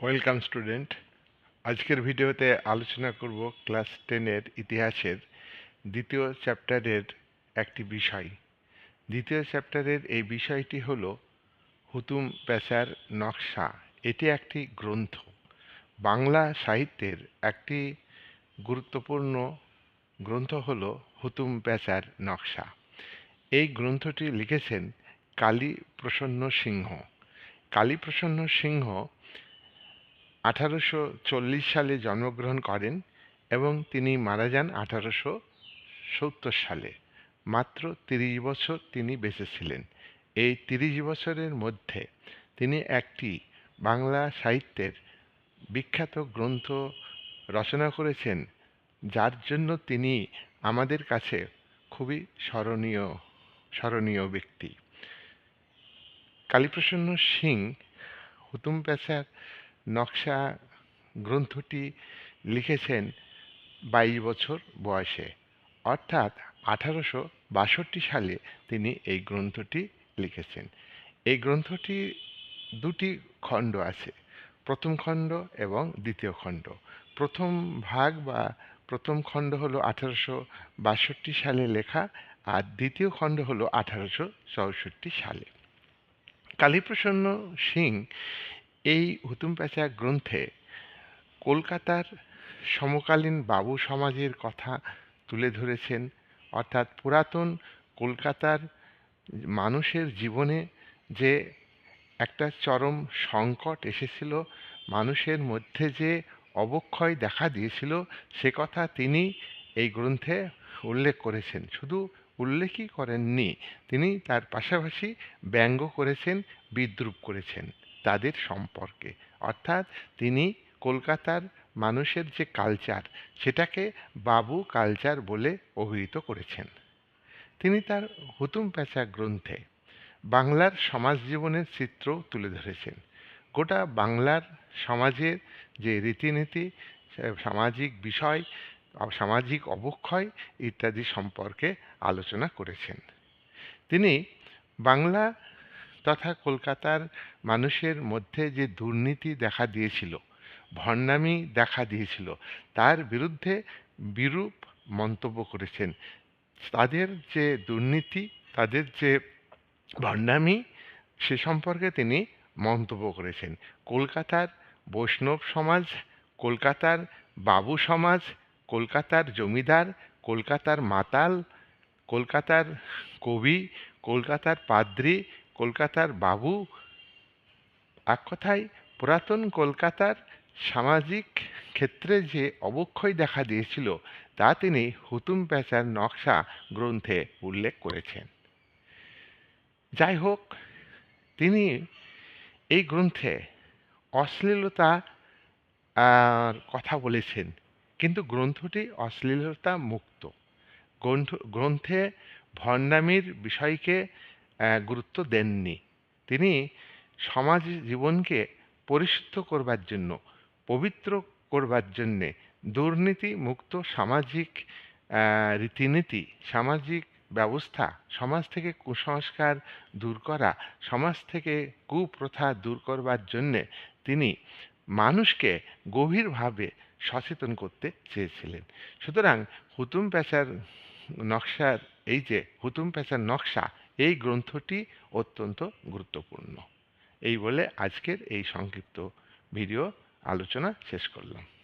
Welcome student. আজকের ভিডিওতে আলোচনা করব ক্লাস টেনের ইতিহাসের দ্বিতীয় চ্যাপ্টারের একটি বিষয়। দ্বিতীয় চ্যাপ্টারের এই বিষয়টি হল হুতুম প্যাচার নকশা। এটি একটি গ্রন্থ। বাংলা সাহিত্যের একটি গুরুত্বপূর্ণ গ্রন্থ হল হুতুম প্যাচার নকশা। এই গ্রন্থটি লিখেছেন কালী প্রসন্ন সিংহ। কালী প্রসন্ন সিংহ আঠারোশো চল্লিশ সালে জন্মগ্রহণ করেন এবং তিনি মারা যান আঠারোশো সত্তর সালে। মাত্র তিরিশ বছর তিনি বেঁচে ছিলেন এই তিরিশ বছরের মধ্যে তিনি একটি বাংলা সাহিত্যের বিখ্যাত গ্রন্থ রচনা করেছেন, যার জন্য তিনি আমাদের কাছে খুবই স্মরণীয় স্মরণীয় ব্যক্তি। কালীপ্রসন্ন সিং হুতুম প্যাচার নকশা গ্রন্থটি লিখেছেন বাইশ বছর বয়সে। অর্থাৎ আঠারোশো বাষট্টি সালে তিনি এই গ্রন্থটি লিখেছেন। এই গ্রন্থটি দুটি খণ্ড আছে, প্রথম খণ্ড এবং দ্বিতীয় খণ্ড। প্রথম ভাগ বা প্রথম খণ্ড হলো আঠারোশো বাষট্টি সালে লেখা আর দ্বিতীয় খণ্ড হলো আঠারোশো চৌষট্টি সালে। কালীপ্রসন্ন সিং এই হুতুম প্যাঁচা গ্রন্থে কলকাতার সমকালীন বাবু সমাজের কথা তুলে ধরেছেন, অর্থাৎ পুরাতন কলকাতার মানুষের জীবনে যে একটা চরম সংকট এসেছিল, মানুষের মধ্যে যে অবক্ষয় দেখা দিয়েছিল, সে কথা তিনি এই গ্রন্থে উল্লেখ করেছেন। শুধু উল্লেখই করেননি, তিনি তার পাশাপাশি ব্যঙ্গ করেছেন, বিদ্রুপ করেছেন। তাদের সম্পর্কে। অর্থাৎ তিনি কলকাতার মানুষের যে কালচার সেটাকে বাবু কালচার বলে অভিহিত করেছেন। তিনি তার হুতুম প্যাঁচা গ্রন্থে বাংলার সমাজ জীবনের চিত্র তুলে ধরেছেন। গোটা বাংলার সমাজের যে রীতিনীতি, সামাজিক বিষয়, সামাজিক অবক্ষয় ইত্যাদি সম্পর্কে আলোচনা করেছেন। তিনি বাংলা তথা কলকাতার মানুষের মধ্যে যে দুর্নীতি দেখা দিয়েছিল, ভণ্ডামি দেখা দিয়েছিল, তার বিরুদ্ধে বিরূপ মন্তব্য করেছেন। তাদের যে দুর্নীতি, তাদের যে ভণ্ডামি, সে সম্পর্কে তিনি মন্তব্য করেছেন। কলকাতার বৈষ্ণব সমাজ, কলকাতার বাবু সমাজ, কলকাতার জমিদার, কলকাতার মাতাল, কলকাতার কবি, কলকাতার পাদ্রী কলকাতার বাবু? এক কথায়, পুরাতন কলকাতার সামাজিক ক্ষেত্রে যে অবক্ষয় দেখা দিয়েছিল, তা তিনি হুতুম প্যাঁচার নকশা গ্রন্থে উল্লেখ করেছেন। যাই হোক, তিনি এই গ্রন্থে অশ্লীলতা কথা বলেছেন, কিন্তু গ্রন্থটি অশ্লীলতা মুক্ত। গ্রন্থ, গ্রন্থে ভণ্ডামির বিষয়কে গুরুত্ব দেননি। তিনি সমাজ জীবনকে পরিশুদ্ধ করবার জন্য, পবিত্র করবার জন্যে দুর্নীতি মুক্ত সামাজিক রীতিনীতি, সামাজিক ব্যবস্থা, সমাজ থেকে কুসংস্কার দূর করা, সমাজ থেকে কুপ্রথা দূর করবার জন্যে তিনি মানুষকে গভীরভাবে সচেতন করতে চেয়েছিলেন। সুতরাং হুতুম প্যাঁচার নকশার, এই যে হুতুম প্যাঁচার নকশা এই গ্রন্থটি অত্যন্ত গুরুত্বপূর্ণ। এই বলে আজকের এই সংক্ষিপ্ত ভিডিও আলোচনা শেষ করলাম।